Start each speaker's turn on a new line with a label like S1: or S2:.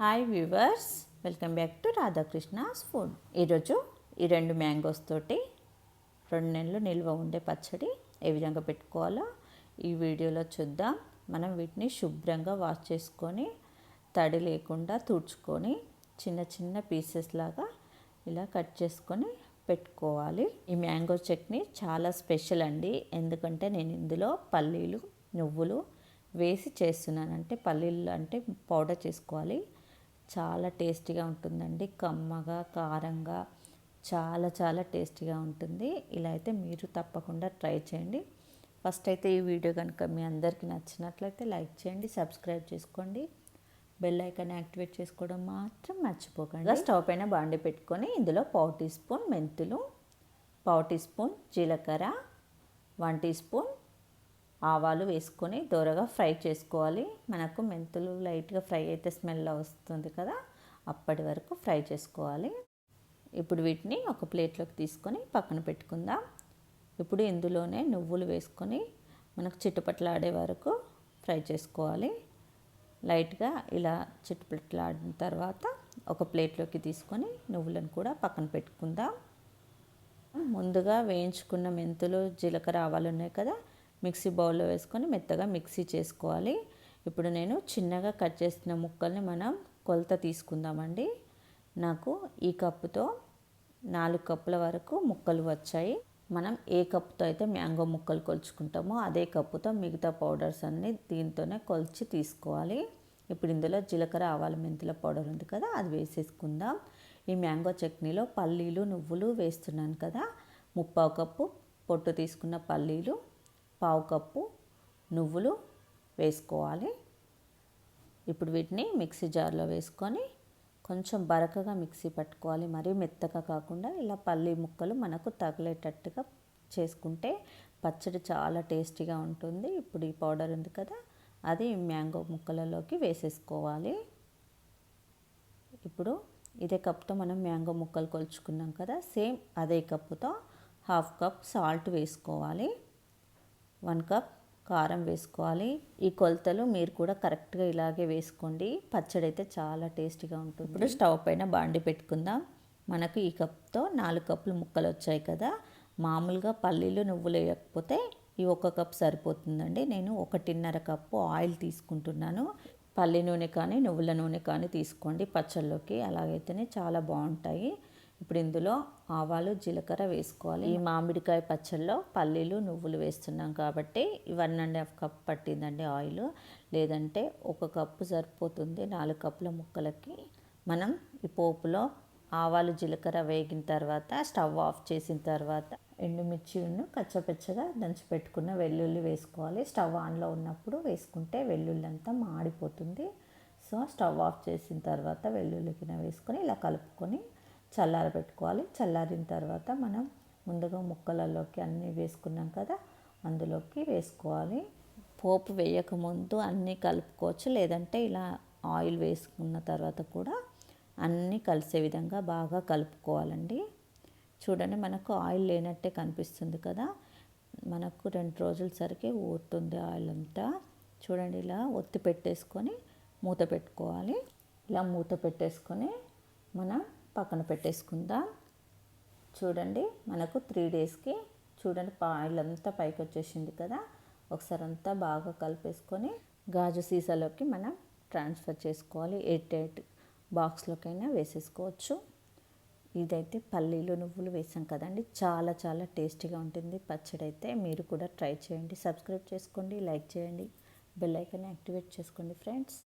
S1: Hi viewers welcome back to Radhakrishna's food ఈరోజు ఈ రెండు మ్యాంగోస్ తోటి రెండు నెలలు నిల్వ ఉండే పచ్చడి ఏ విధంగా పెట్టుకోవాలో ఈ వీడియోలో చూద్దాం. మనం వీటిని శుభ్రంగా వాష్ చేసుకొని తడి లేకుండా తుడుచుకొని చిన్న చిన్న పీసెస్ లాగా ఇలా కట్ చేసుకొని పెట్టుకోవాలి. ఈ మ్యాంగో చట్నీ చాలా స్పెషల్ అండి. ఎందుకంటే నేను ఇందులో పల్లీలు నువ్వులు వేసి చేస్తున్నాను అంటే పల్లీలు అంటే పౌడర్ చేసుకోవాలి. చాలా టేస్టీగా ఉంటుందండి. కమ్మగా కారంగా చాలా చాలా టేస్టీగా ఉంటుంది. ఇలా అయితే మీరు తప్పకుండా ట్రై చేయండి. ఫస్ట్ అయితే ఈ వీడియో కనుక మీ అందరికీ నచ్చినట్లయితే లైక్ చేయండి సబ్స్క్రైబ్ చేసుకోండి. బెల్ ఐకాన్ యాక్టివేట్ చేసుకోవడం మాత్రం మర్చిపోకండి. స్టవ్ పైన బాండి పెట్టుకొని ఇందులో పావు టీ స్పూన్ మెంతులు పావు టీ స్పూన్ జీలకర్ర వన్ టీ స్పూన్ ఆవాలు వేసుకొని దూరగా ఫ్రై చేసుకోవాలి. మనకు మెంతులు లైట్గా ఫ్రై అయితే స్మెల్ వస్తుంది కదా అప్పటి వరకు ఫ్రై చేసుకోవాలి. ఇప్పుడు వీటిని ఒక ప్లేట్లోకి తీసుకొని పక్కన పెట్టుకుందాం. ఇప్పుడు ఇందులోనే నువ్వులు వేసుకొని మనకు చిట్టుపట్లాడే వరకు ఫ్రై చేసుకోవాలి. లైట్గా ఇలా చిట్టుపట్లాడిన తర్వాత ఒక ప్లేట్లోకి తీసుకొని నువ్వులను కూడా పక్కన పెట్టుకుందాం. ముందుగా వేయించుకున్న మెంతులు జీలకర్ర ఆవాలు ఉన్నాయి కదా మిక్సీ బౌల్లో వేసుకొని మెత్తగా మిక్సీ చేసుకోవాలి. ఇప్పుడు నేను చిన్నగా కట్ చేసిన ముక్కల్ని మనం కొలత తీసుకుందామండి. నాకు ఈ కప్పుతో నాలుగు కప్పుల వరకు ముక్కలు వచ్చాయి. మనం ఏ కప్పుతో అయితే మ్యాంగో ముక్కలు కొలుచుకుంటామో అదే కప్పుతో మిగతా పౌడర్స్ అన్నీ దీంతోనే కొలిచి తీసుకోవాలి. ఇప్పుడు ఇందులో జీలకర్ర ఆవాల మెంతుల పౌడర్ ఉంది కదా అది వేసేసుకుందాం. ఈ మ్యాంగో చట్నీలో పల్లీలు నువ్వులు వేస్తున్నాను కదా ముప్పావు కప్పు పొట్టు తీసుకున్న పల్లీలు పావు కప్పు నువ్వులు వేసుకోవాలి. ఇప్పుడు వీటిని మిక్సీ జార్లో వేసుకొని కొంచెం బరకగా మిక్సీ పట్టుకోవాలి. మరీ మెత్తగా కాకుండా ఇలా పల్లి ముక్కలు మనకు తగిలేటట్టుగా చేసుకుంటే పచ్చడి చాలా టేస్టీగా ఉంటుంది. ఇప్పుడు ఈ పౌడర్ ఉంది కదా అది మ్యాంగో ముక్కలలోకి వేసేసుకోవాలి. ఇప్పుడు ఇదే కప్తో మనం మ్యాంగో ముక్కలు కొలుచుకున్నాం కదా సేమ్ అదే కప్పుతో హాఫ్ కప్ సాల్ట్ వేసుకోవాలి. వన్ కప్ కారం వేసుకోవాలి. ఈ కొలతలు మీరు కూడా కరెక్ట్గా ఇలాగే వేసుకోండి. పచ్చడి అయితే చాలా టేస్టీగా ఉంటుంది. ఇప్పుడు స్టవ్ పైన బాండి పెట్టుకుందాం. మనకు ఈ కప్తో నాలుగు కప్పులు ముక్కలు వచ్చాయి కదా. మామూలుగా పల్లీలు నువ్వులు వేయకపోతే ఈ ఒక కప్ సరిపోతుందండి. నేను ఒకటిన్నర కప్పు ఆయిల్ తీసుకుంటున్నాను. పల్లి నూనె కానీ నువ్వుల నూనె కానీ తీసుకోండి పచ్చళ్ళలోకి అలాగైతేనే చాలా బాగుంటాయి. ఇప్పుడు ఇందులో ఆవాలు జీలకర్ర వేసుకోవాలి. ఈ మామిడికాయ పచ్చళ్ళలో పల్లీలు నువ్వులు వేస్తున్నాం కాబట్టి వన్ అండ్ హాఫ్ కప్ పట్టిందండి ఆయిల్. లేదంటే ఒక కప్పు సరిపోతుంది నాలుగు కప్పుల ముక్కలకి. మనం ఈ పోపులో ఆవాలు జీలకర్ర వేగిన తర్వాత స్టవ్ ఆఫ్ చేసిన తర్వాత ఎండుమిర్చిను కచ్చపెచ్చగా దంచి పెట్టుకున్న వెల్లుల్లి వేసుకోవాలి. స్టవ్ ఆన్లో ఉన్నప్పుడు వేసుకుంటే వెల్లుల్లి అంతా మాడిపోతుంది. సో స్టవ్ ఆఫ్ చేసిన తర్వాత వెల్లుల్లికిన వేసుకొని ఇలా కలుపుకొని చల్లారబెట్టుకోవాలి. చల్లారిన తర్వాత మనం ముందుగా ముక్కలలోకి అన్నీ వేసుకున్నాం కదా అందులోకి వేసుకోవాలి. పోపు వేయకముందు అన్నీ కలుపుకోవచ్చు. లేదంటే ఇలా ఆయిల్ వేసుకున్న తర్వాత కూడా అన్నీ కలిసే విధంగా బాగా కలుపుకోవాలండి. చూడండి మనకు ఆయిల్ లేనట్టే కనిపిస్తుంది కదా. మనకు రెండు రోజుల సరికి ఊరుతుంది ఆయిల్ అంతా. చూడండి ఇలా ఒత్తి పెట్టేసుకొని మూత పెట్టుకోవాలి. ఇలా మూత పెట్టేసుకొని మనం పక్కన పెట్టేసుకుందాం. చూడండి మనకు త్రీ డేస్కి చూడండి ఆయిల్ అంతా పైకి వచ్చేసింది కదా. ఒకసారి అంతా బాగా కలిపేసుకొని గాజు సీసాలోకి మనం ట్రాన్స్ఫర్ చేసుకోవాలి. ఎయిట్ ఎయిట్ బాక్స్లోకైనా వేసేసుకోవచ్చు. ఇదైతే పల్లీలు నువ్వులు వేసాం కదండి. చాలా చాలా టేస్టీగా ఉంటుంది పచ్చడి అయితే మీరు కూడా ట్రై చేయండి. సబ్స్క్రైబ్ చేసుకోండి లైక్ చేయండి. బెల్ ఐకాన్ యాక్టివేట్ చేసుకోండి ఫ్రెండ్స్.